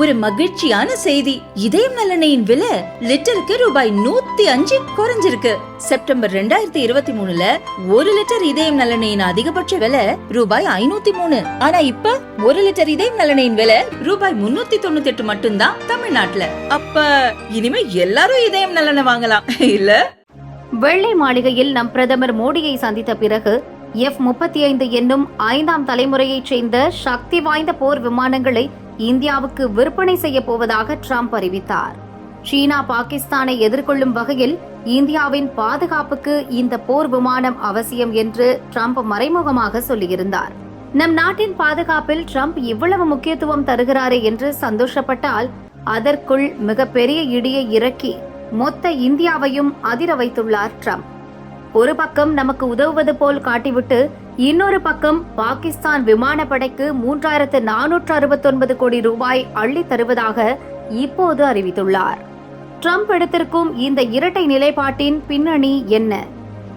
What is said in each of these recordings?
ஒரு மகிழ்ச்சியான செய்தி. இதயம் நலனையின் விலை லிட்டருக்கு ரூபாய் நூத்தி அஞ்சு குறைஞ்சிருக்கு. செப்டம்பர் ரெண்டாயிரத்தி இருபத்தி மூணுல ஒரு லிட்டர் இதயம் நலனையின் அதிகபட்ச விலை ரூபாய் ஐநூத்தி மூணு. ஆனா இப்ப ஒரு லிட்டர் இதயம் நலனையின் விலை ரூபாய் முன்னூத்தி தொண்ணூத்தி எட்டு மட்டும்தான் தமிழ்நாட்டுல. அப்ப இனிமே எல்லாரும் இதயம் நலனை வாங்கலாம் இல்ல? வெள்ளை மாளிகையில் நம் பிரதமர் மோடியை சந்தித்த பிறகு எஃப் முப்பத்தி ஐந்து என்னும் ஐந்தாம் தலைமுறையைச் சேர்ந்த சக்தி வாய்ந்த போர் விமானங்களை இந்தியாவுக்கு விற்பனை செய்ய போவதாக ட்ரம்ப் அறிவித்தார். சீனா பாகிஸ்தானை எதிர்கொள்ளும் வகையில் இந்தியாவின் பாதுகாப்புக்கு இந்த போர் விமானம் அவசியம் என்று ட்ரம்ப் மறைமுகமாக சொல்லியிருந்தார். நம் நாட்டின் பாதுகாப்பில் ட்ரம்ப் இவ்வளவு முக்கியத்துவம் தருகிறாரே என்று சந்தோஷப்பட்டால் அதற்குள் மிகப்பெரிய இடியை இறக்கி மொத்த இந்தியாவையும் அதிர வைத்துள்ளார் ட்ரம்ப். ஒரு பக்கம் நமக்கு உதவுவது போல் காட்டிவிட்டு இன்னொரு பக்கம் பாகிஸ்தான் விமானப்படைக்கு மூன்றாயிரத்து நானூற்று அறுபத்தொன்பது கோடி ரூபாய் அள்ளி தருவதாக இப்போது அறிவித்துள்ளார். ட்ரம்ப் எடுத்திருக்கும் இந்த இரட்டை நிலைப்பாட்டின் பின்னணி என்ன?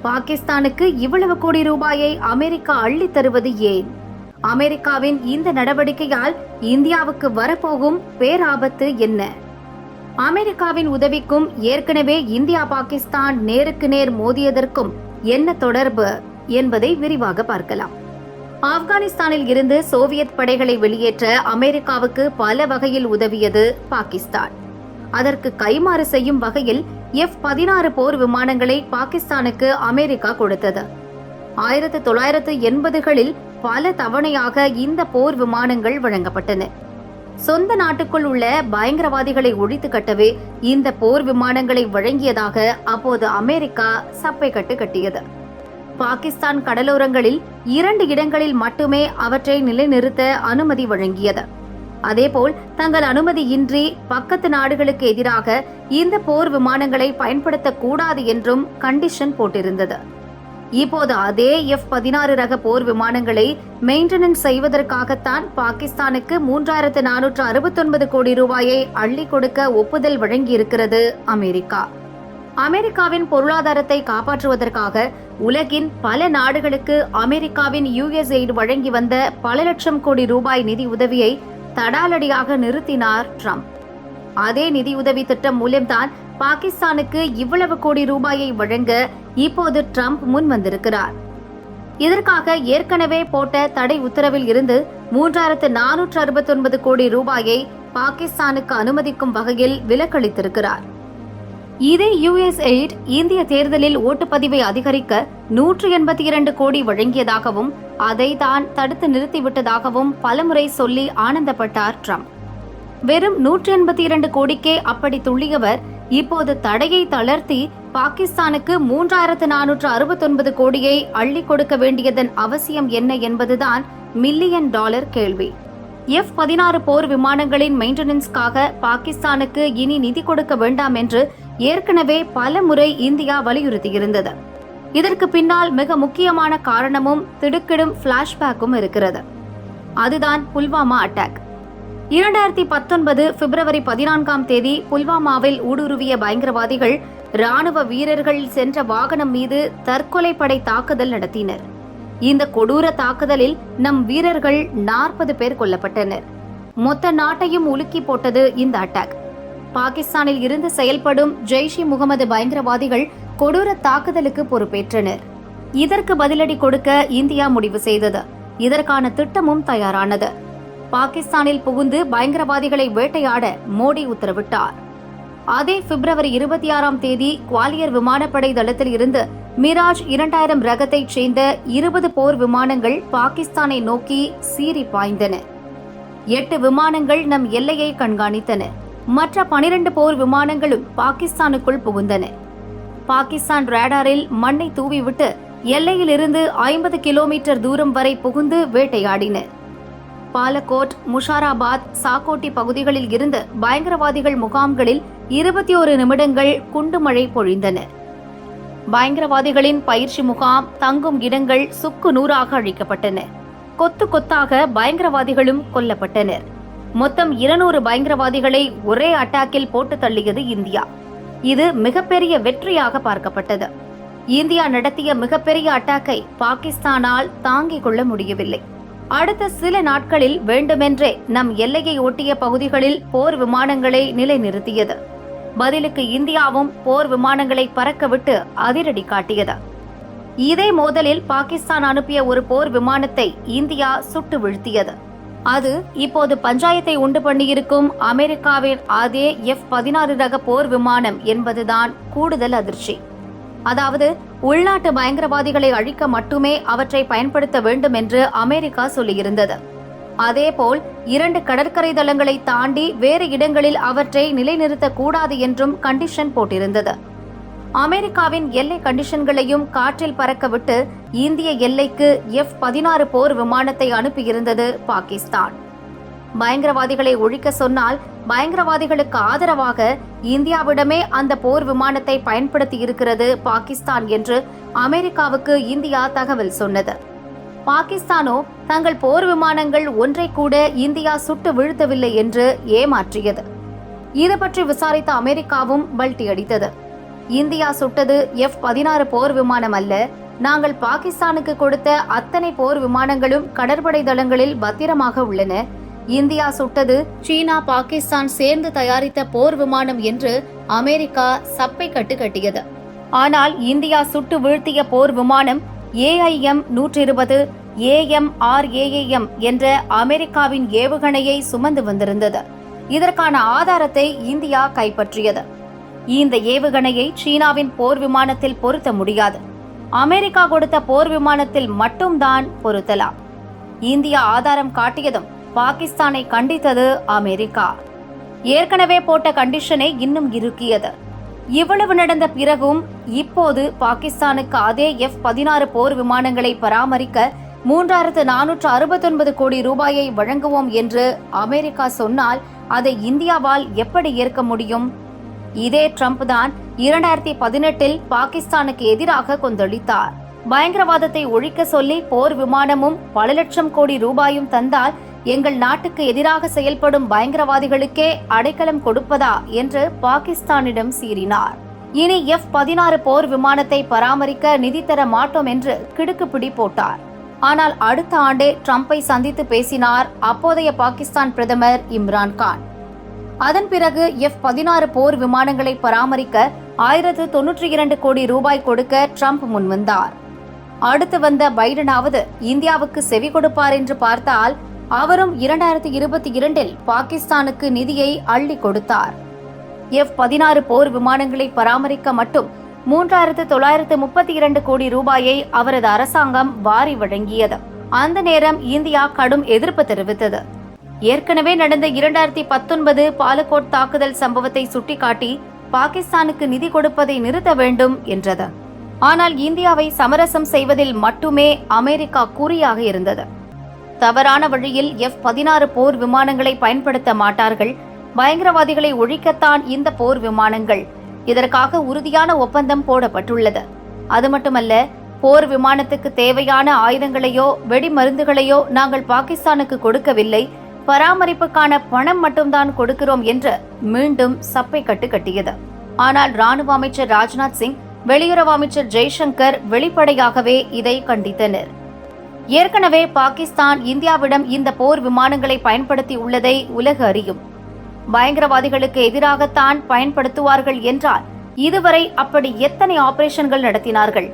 பாகிஸ்தானுக்கு இவ்வளவு கோடி ரூபாயை அமெரிக்கா அள்ளி தருவது ஏன்? அமெரிக்காவின் இந்த நடவடிக்கையால் இந்தியாவுக்கு வரப்போகும் பேராபத்து என்ன? அமெரிக்காவின் உதவிக்கும் ஏற்கனவே இந்தியா பாகிஸ்தான் நேருக்கு நேர் மோதியதற்கும் என்ன தொடர்பு? என்பதை விரிவாக பார்க்கலாம். ஆப்கானிஸ்தானில் இருந்து சோவியத் படைகளை வெளியேற்ற அமெரிக்காவுக்கு பல வகையில் உதவியது பாகிஸ்தான். அதற்கு கைமாறு செய்யும் வகையில் எஃப் பதினாறு போர் விமானங்களை பாகிஸ்தானுக்கு அமெரிக்கா கொடுத்தது. ஆயிரத்து தொள்ளாயிரத்து எண்பதுகளில் பல தவணையாக இந்த போர் விமானங்கள் வழங்கப்பட்டன. சொந்த நாட்டுக்குள் உள்ள பயங்கரவாதிகளை ஒழித்து கட்டவே இந்த போர் விமானங்களை வழங்கியதாக அப்போது அமெரிக்கா சப்பை கட்டு கட்டியது. பாகிஸ்தான் கடலோரங்களில் இரண்டு இடங்களில் மட்டுமே அவற்றை நிலைநிறுத்த அனுமதி வழங்கியது. அதேபோல் தங்கள் அனுமதியின்றி பக்கத்து நாடுகளுக்கு எதிராக இந்த போர் விமானங்களை பயன்படுத்தக்கூடாது என்றும் கண்டிஷன் போட்டிருந்தது. இப்போது அதே எஃப் பதினாறு ரக போர் விமானங்களை மெயின்டெனன்ஸ் செய்வதற்காகத்தான் பாகிஸ்தானுக்கு மூன்றாயிரத்து நானூற்று அறுபத்தொன்பது கோடி ரூபாயை அள்ளி கொடுக்க ஒப்புதல் வழங்கியிருக்கிறது அமெரிக்கா. அமெரிக்காவின் பொருளாதாரத்தை காப்பாற்றுவதற்காக உலகின் பல நாடுகளுக்கு அமெரிக்காவின் யுஎஸ் எய்டு வழங்கி வந்த பல லட்சம் கோடி ரூபாய் நிதி உதவியை தடாலடியாக நிறுத்தினார் ட்ரம்ப். அதே நிதியுதவி திட்டம் மூலம்தான் பாகிஸ்தானுக்கு இவ்வளவு கோடி ரூபாயை வழங்க இப்போது ட்ரம்ப் முன் வந்திருக்கிறார். இதற்காக ஏற்கனவே போட்ட தடை உத்தரவில் இருந்து மூன்றாயிரத்து நானூற்று அறுபத்தொன்பது கோடி ரூபாயை பாகிஸ்தானுக்கு அனுமதிக்கும் வகையில் விலக்களித்திருக்கிறார். இதே யுஎஸ் எய்ட் இந்திய தேர்தலில் ஓட்டுப்பதிவை அதிகரிக்க நூற்று எண்பத்தி இரண்டு கோடி வழங்கியதாகவும் அதை தான் தடுத்து நிறுத்திவிட்டதாகவும் பலமுறை சொல்லி ஆனந்தப்பட்டார் ட்ரம்ப். வெறும் நூற்றி எண்பத்தி இரண்டு கோடிக்கே அப்படி துள்ளியவர் இப்போது தடையை தளர்த்தி பாகிஸ்தானுக்கு மூன்றாயிரத்து நானூற்று அறுபத்தொன்பது கோடியை அள்ளி கொடுக்க வேண்டியதன் அவசியம் என்ன என்பதுதான் மில்லியன் டாலர் கேள்வி. எஃப் பதினாறு போர் விமானங்களின் மெயின்டெனன்ஸ்க்காக பாகிஸ்தானுக்கு இனி நிதி கொடுக்க வேண்டாம் என்று ஏற்கனவே பல முறை இந்தியா வலியுறுத்தியிருந்தது. இதற்கு பின்னால் மிக முக்கியமான காரணமும் திடுக்கிடும் பிளாஷ்பேக்கும் இருக்கிறது. அதுதான் புல்வாமா அட்டாக் இரண்டாயிரத்தி பத்தொன்பது பிப்ரவரி பதினான்காம் தேதி புல்வாமாவில் ஊடுருவிய பயங்கரவாதிகள் ராணுவ வீரர்கள் சென்ற வாகனம் மீது தற்கொலை படை தாக்குதல் நடத்தினர். இந்த கொடூர தாக்குதலில் நம் வீரர்கள் நாற்பது பேர் கொல்லப்பட்டனர். மொத்த நாட்டையும் உலுக்கி போட்டது இந்த அட்டாக் பாகிஸ்தானில் இருந்து செயல்படும் ஜெய்ஷ் இ முகமது பயங்கரவாதிகள் கொடூர தாக்குதலுக்கு பொறுப்பேற்றனர். இதற்கு பதிலடி கொடுக்க இந்தியா முடிவு செய்தது. இதற்கான திட்டமும் தயாரானது. பாகிஸ்தானில் புகுந்து பயங்கரவாதிகளை வேட்டையாட மோடி உத்தரவிட்டார். அதே பிப்ரவரி இருபத்தி ஆறாம் தேதி குவாலியர் விமானப்படை தளத்தில் இருந்து மிராஜ் இரண்டாயிரம் ரகத்தைச் சேர்ந்த இருபது போர் விமானங்கள் பாகிஸ்தானை நோக்கி சீறி பாய்ந்தன. எட்டு விமானங்கள் நம் எல்லையை கண்காணித்தன. மற்ற பனிரெண்டு போர் விமானங்களும் பாகிஸ்தானுக்குள் புகுந்தன. பாகிஸ்தான் ரேடாரில் மண்ணை தூவிவிட்டு எல்லையிலிருந்து ஐம்பது கிலோமீட்டர் தூரம் வரை புகுந்து வேட்டையாடின. பாலகோட் முஷாராபாத் சாக்கோட்டி பகுதிகளில் இருந்து பயங்கரவாதிகள் முகாம்களில் இருபத்தி ஒரு நிமிடங்கள் குண்டு மழை பொழிந்தன. பயங்கரவாதிகளின் பயிற்சி முகாம் தங்கும் இடங்கள் சுக்கு நூறாக அழிக்கப்பட்டன. கொத்து கொத்தாக பயங்கரவாதிகளும் கொல்லப்பட்டனர். மொத்தம் இருநூறு பயங்கரவாதிகளை ஒரே அட்டாக்கில் போட்டு தள்ளியது இந்தியா. இது மிகப்பெரிய வெற்றியாக பார்க்கப்பட்டது. இந்தியா நடத்திய மிகப்பெரிய அட்டாக்கை பாகிஸ்தானால் தாங்கிக் கொள்ள முடியவில்லை. அடுத்த சில நாட்களில் வேண்டுமென்றே நம் எல்லையை ஒட்டிய பகுதிகளில் போர் விமானங்களை நிலைநிறுத்தியது. பதிலுக்கு இந்தியாவும் போர் விமானங்களை பறக்கவிட்டு அதிரடி காட்டியது. இதே மோதலில் பாகிஸ்தான் அனுப்பிய ஒரு போர் விமானத்தை இந்தியா சுட்டு வீழ்த்தியது. அது இப்போது பஞ்சாயத்தை உண்டு பண்ணியிருக்கும் அமெரிக்காவின் அதே எஃப் பதினாறு ரக போர் விமானம் என்பதுதான் கூடுதல் அதிர்ச்சி. அதாவது உள்நாட்டு பயங்கரவாதிகளை அழிக்க மட்டுமே அவற்றை பயன்படுத்த வேண்டும் என்று அமெரிக்கா சொல்லியிருந்தது. அதேபோல் இரண்டு கடற்கரை தளங்களை தாண்டி வேறு இடங்களில் அவற்றை நிலைநிறுத்தக்கூடாது என்றும் கண்டிஷன் போட்டிருந்தது. அமெரிக்காவின் எல்லை கண்டிஷன்களையும் காற்றில் பறக்கவிட்டு இந்திய எல்லைக்கு எஃப் பதினாறு போர் விமானத்தை அனுப்பியிருந்தது பாகிஸ்தான். பயங்கரவாதிகளை ஒழிக்க சொன்னால் பயங்கரவாதிகளுக்கு ஆதரவாக இந்தியாவிடமே அந்த போர் விமானத்தை பயன்படுத்தி இருக்கிறது பாகிஸ்தான் என்று அமெரிக்காவுக்கு இந்தியா தகவல் சொன்னது. பாகிஸ்தானோ தங்கள் போர் விமானங்கள் ஒன்றை கூட இந்தியா சுட்டு வீழ்த்தவில்லை என்று ஏமாற்றியது. இது பற்றி விசாரித்த அமெரிக்காவும் பல்டி அடித்தது. இந்தியா சுட்டது எஃப் பதினாறு போர் விமானம் அல்ல. நாங்கள் பாகிஸ்தானுக்கு கொடுத்த அத்தனை போர் விமானங்களும் கடற்படை தளங்களில் பத்திரமாக உள்ளன. இந்தியா சுட்டது சீனா பாகிஸ்தான் சேர்ந்து தயாரித்த போர் விமானம் என்று அமெரிக்கா சப்பை கட்டு கட்டியது. ஆனால் இந்தியா சுட்டு வீழ்த்திய போர் விமானம் ஏஐஎம் நூற்றி இருபது ஏஎம்ஆர்ஏஏஎம் என்ற அமெரிக்காவின் ஏவுகணையை சுமந்து வந்திருந்தது. இதற்கான ஆதாரத்தை இந்தியா கைப்பற்றியது. இந்த ஏவுகணையை சீனாவின் போர் விமானத்தில் பொருத்த முடியாது. அமெரிக்கா கொடுத்த போர் விமானத்தில் மட்டும்தான் பொருத்தலாம். இந்தியா ஆதாரம் காட்டியதும் பாகிஸ்தானை கண்டித்தது அமெரிக்கா. ஏற்கனவே போட்ட கண்டிஷனை இன்னும் இருக்கியது இவ்வளவு நடந்த பிறகும் இப்போது பாகிஸ்தானுக்கு அதே எஃப் பதினாறு போர் விமானங்களை பராமரிக்க மூன்றாயிரத்து நானூற்று அறுபத்தொன்பது கோடி ரூபாயை வழங்குவோம் என்று அமெரிக்கா சொன்னால் அதை இந்தியாவால் எப்படி ஏற்க முடியும்? இதே ட்ரம்ப் தான் இரண்டாயிரத்தி பதினெட்டில் பாகிஸ்தானுக்கு எதிராக கொந்தளித்தார். பயங்கரவாதத்தை ஒழிக்க சொல்லி போர் விமானமும் பல லட்சம் கோடி ரூபாயும் தந்தால் எங்கள் நாட்டுக்கு எதிராக செயல்படும் பயங்கரவாதிகளுக்கே அடைக்கலம் கொடுப்பதா என்று பாகிஸ்தானிடம் சீறினார். இனி எஃப் பதினாறு போர் விமானத்தை பராமரிக்க நிதி தர மாட்டோம் என்று கிடுக்குப்பிடி போட்டார். ஆனால் அடுத்த ஆண்டே ட்ரம்பை சந்தித்து பேசினார் அப்போதைய பாகிஸ்தான் பிரதமர் இம்ரான் கான் அதன் பிறகு எஃப் பதினாறு போர் விமானங்களை பராமரிக்க ஆயிரத்து தொன்னூற்றி இரண்டு கோடி ரூபாய் கொடுக்க ட்ரம்ப் முன்வந்தார். அடுத்து வந்த பைடனாவது இந்தியாவுக்கு செவி கொடுப்பார் என்று பார்த்தால் அவரும் இரண்டாயிரத்தி இருபத்தி இரண்டில் பாகிஸ்தானுக்கு நிதியை அள்ளி கொடுத்தார். எஃப் பதினாறு போர் விமானங்களை பராமரிக்க மட்டும் மூன்றாயிரத்து தொள்ளாயிரத்து முப்பத்தி இரண்டு கோடி ரூபாயை அவரது அரசாங்கம் வாரி வழங்கியது. அந்த நேரம் இந்தியா கடும் எதிர்ப்பு தெரிவித்தது. ஏற்கனவே நடந்த இரண்டாயிரத்தி பத்தொன்பது பாலகோட் தாக்குதல் சம்பவத்தை சுட்டிக்காட்டி பாகிஸ்தானுக்கு நிதி கொடுப்பதை நிறுத்த வேண்டும் என்றது. ஆனால் இந்தியாவை சமரசம் செய்வதில் மட்டுமே அமெரிக்கா குறியாக இருந்தது. தவறான வழியில் எஃப் பதினாறு போர் விமானங்களை பயன்படுத்த மாட்டார்கள். பயங்கரவாதிகளை ஒழிக்கத்தான் இந்த போர் விமானங்கள். இதற்காக உறுதியான ஒப்பந்தம் போடப்பட்டுள்ளது. அது மட்டுமல்ல போர் விமானத்துக்கு தேவையான ஆயுதங்களையோ வெடிமருந்துகளையோ நாங்கள் பாகிஸ்தானுக்கு கொடுக்கவில்லை. பராமரிப்புக்கான பணம் மட்டும்தான் கொடுக்கிறோம் என்று மீண்டும் சப்பை கட்டு கட்டியது. ஆனால் ராணுவ அமைச்சர் ராஜ்நாத் சிங் வெளியுறவு அமைச்சர் ஜெய்சங்கர் வெளிப்படையாகவே இதை கண்டித்தனர். ஏற்கனவே பாகிஸ்தான் இந்தியாவிடம் இந்த போர் விமானங்களை பயன்படுத்தி உள்ளதை உலகு அறியும். பயங்கரவாதிகளுக்கு எதிராகத்தான் பயன்படுத்துவார்கள் என்றால் இதுவரை அப்படி எத்தனை ஆபரேஷன்கள் நடத்தினார்கள்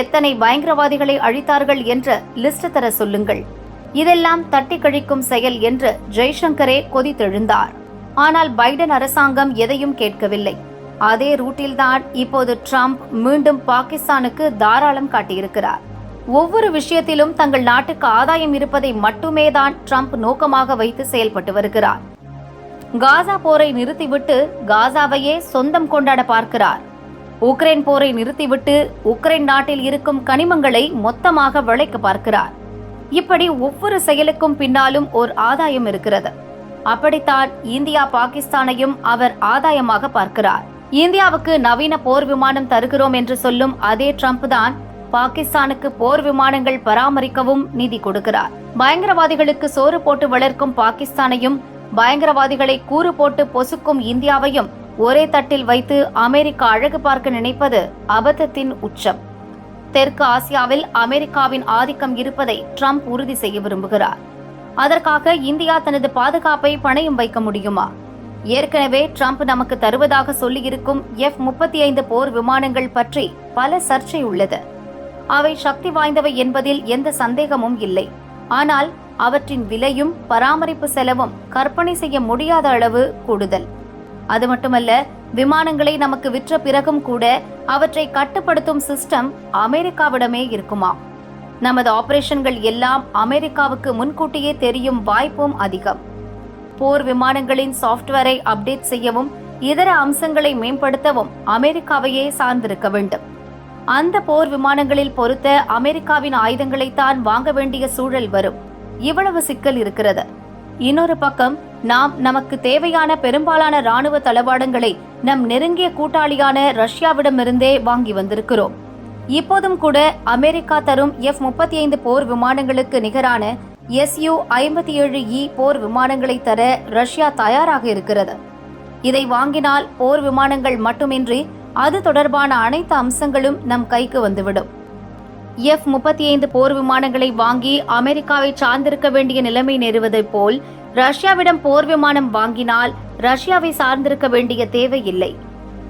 எத்தனை பயங்கரவாதிகளை அழித்தார்கள் என்ற லிஸ்ட் தர சொல்லுங்கள். இதெல்லாம் தட்டி கழிக்கும் செயல் என்று ஜெய்சங்கரே கொதித்தெழுந்தார். ஆனால் பைடன் அரசாங்கம் எதையும் கேட்கவில்லை. அதே ரூட்டில்தான் இப்போது ட்ரம்ப் மீண்டும் பாகிஸ்தானுக்கு தாராளம் காட்டியிருக்கிறார். ஒவ்வொரு விஷயத்திலும் தங்கள் நாட்டுக்கு ஆதாயம் இருப்பதை மட்டுமே தான் ட்ரம்ப் நோக்கமாக வைத்து செயல்பட்டு வருகிறார். காசா போரை நிறுத்திவிட்டு காசாவையே சொந்தம் கொண்டாட பார்க்கிறார். உக்ரைன் போரை நிறுத்திவிட்டு உக்ரைன் நாட்டில் இருக்கும் கனிமங்களை மொத்தமாக விளைக்க பார்க்கிறார். இப்படி ஒவ்வொரு செயலுக்கும் பின்னாலும் ஓர் ஆதாயம் இருக்கிறது. அப்படித்தான் இந்தியா பாகிஸ்தானையும் அவர் ஆதாயமாக பார்க்கிறார். இந்தியாவுக்கு நவீன போர் விமானம் தருகிறோம் என்று சொல்லும் அதே ட்ரம்ப் தான் பாகிஸ்தானுக்கு போர் விமானங்கள் பராமரிக்கவும் நிதி கொடுக்கிறார். பயங்கரவாதிகளுக்கு சோறு போட்டு வளர்க்கும் பாகிஸ்தானையும் பயங்கரவாதிகளை கூறு போட்டு பொசுக்கும் இந்தியாவையும் ஒரே தட்டில் வைத்து அமெரிக்கா அழகு பார்க்க நினைப்பது அபத்தத்தின் உச்சம். தெற்கு ஆசியாவில் அமெரிக்காவின் ஆதிக்கம் இருப்பதை ட்ரம்ப் உறுதி செய்ய விரும்புகிறார். அதற்காக இந்தியா தனது பாதுகாப்பை பணயம் வைக்க முடியுமா? ஏற்கனவே ட்ரம்ப் நமக்கு தருவதாக சொல்லியிருக்கும் எஃப் முப்பத்தி ஐந்து போர் விமானங்கள் பற்றி பல சர்ச்சை உள்ளது. அவை சக்தி வாய்ந்தவை என்பதில் எந்த சந்தேகமும் இல்லை. ஆனால் அவற்றின் விலையும் பராமரிப்பு செலவும் கற்பனை செய்ய முடியாத அளவு கூடுதல். அது மட்டுமல்ல விமானங்களை நமக்கு விற்ற பிறகும் கூட அவற்றை கட்டுப்படுத்தும் சிஸ்டம் அமெரிக்காவிடமே இருக்குமா? நமது ஆபரேஷன்கள் எல்லாம் அமெரிக்காவுக்கு முன்கூட்டியே தெரியும் வாய்ப்பும் அதிகம். போர் விமானங்களின் சாஃப்ட்வேரை அப்டேட் செய்யவும் இதர அம்சங்களை மேம்படுத்தவும் அமெரிக்காவையே சார்ந்திருக்க வேண்டும். அந்த போர் விமானங்களில் பொருத்த அமெரிக்காவின் ஆயுதங்களைத்தான் வாங்க வேண்டிய சூழல் வரும். இவ்வளவு சிக்கல் இருக்கிறது. இன்னொரு பக்கம் நாம் நமக்கு தேவையான பெரும்பாலான ராணுவ தளவாடங்களை நம் நெருங்கிய கூட்டாளியான ரஷ்யாவிடமிருந்தே வாங்கி வந்திருக்கிறோம். இப்போதும் கூட அமெரிக்கா தரும் எஃப் முப்பத்தி ஐந்து போர் விமானங்களுக்கு நிகரான எஸ்யூ ஐம்பத்தி ஏழு இ போர் விமானங்களை தர ரஷ்யா தயாராக இருக்கிறது. இதை வாங்கினால் போர் விமானங்கள் மட்டுமின்றி அது தொடர்பான அனைத்து அம்சங்களும் நம் கைக்கு வந்துவிடும். எஃப் முப்பத்தி ஐந்து போர் விமானங்களை வாங்கி அமெரிக்காவை சார்ந்திருக்க வேண்டிய நிலைமை நேருவதைப் போல் ரஷ்யாவிடம் போர் விமானம் வாங்கினால் ரஷ்யாவை சார்ந்திருக்க வேண்டிய தேவையில்லை.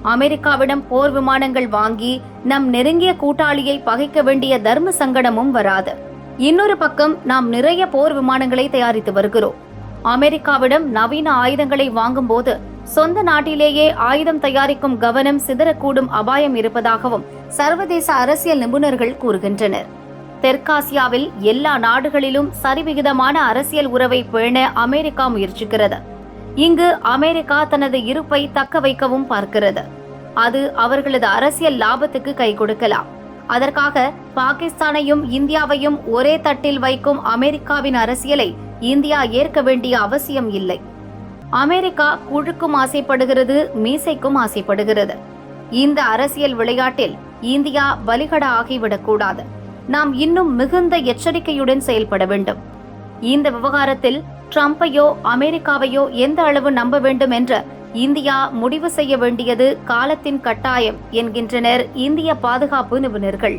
அமெரிக்காவிடம் போர் விமானங்கள் வாங்கி நம் நெருங்கிய கூட்டாளியை பகைக்க வேண்டிய தர்ம சங்கடமும் வராது. இன்னொரு பக்கம் நாம் நிறைய போர் விமானங்களை தயாரித்து வருகிறோம். அமெரிக்காவிடம் நவீன ஆயுதங்களை வாங்கும்போது சொந்த நாட்டிலேயே ஆயுதம் தயாரிக்கும் கவனம் சிதறக்கூடும் அபாயம் இருப்பதாகவும் சர்வதேச அரசியல் நிபுணர்கள் கூறுகின்றனர். தெற்காசியாவில் எல்லா நாடுகளிலும் சரிவிகிதமான அரசியல் உறவை பேண அமெரிக்கா முயற்சிக்கிறது. இங்கு அமெரிக்கா தனது இருப்பை தக்க வைக்கவும் பார்க்கிறது. அது அவர்களது அரசியல் லாபத்துக்கு கை கொடுக்கலாம். அதற்காக பாகிஸ்தானையும் இந்தியாவையும் ஒரே தட்டில் வைக்கும் அமெரிக்காவின் அரசியலை இந்தியா ஏற்க வேண்டிய அவசியம் இல்லை. அமெரிக்கா குழுக்கும் ஆசைப்படுகிறது மீசைக்கும் ஆசைப்படுகிறது. இந்த அரசியல் விளையாட்டில் இந்தியா பலிகட ஆகிவிடக்கூடாது நாம் இன்னும் மிகுந்த எச்சரிக்கையுடன் செயல்பட வேண்டும். இந்த விவகாரத்தில் ட்ரம்பையோ அமெரிக்காவையோ எந்த அளவு நம்ப வேண்டும் என்ற இந்தியா முடிவு செய்ய வேண்டியது காலத்தின் கட்டாயம் என்கின்றனர் இந்திய பாதுகாப்பு நிபுணர்கள்.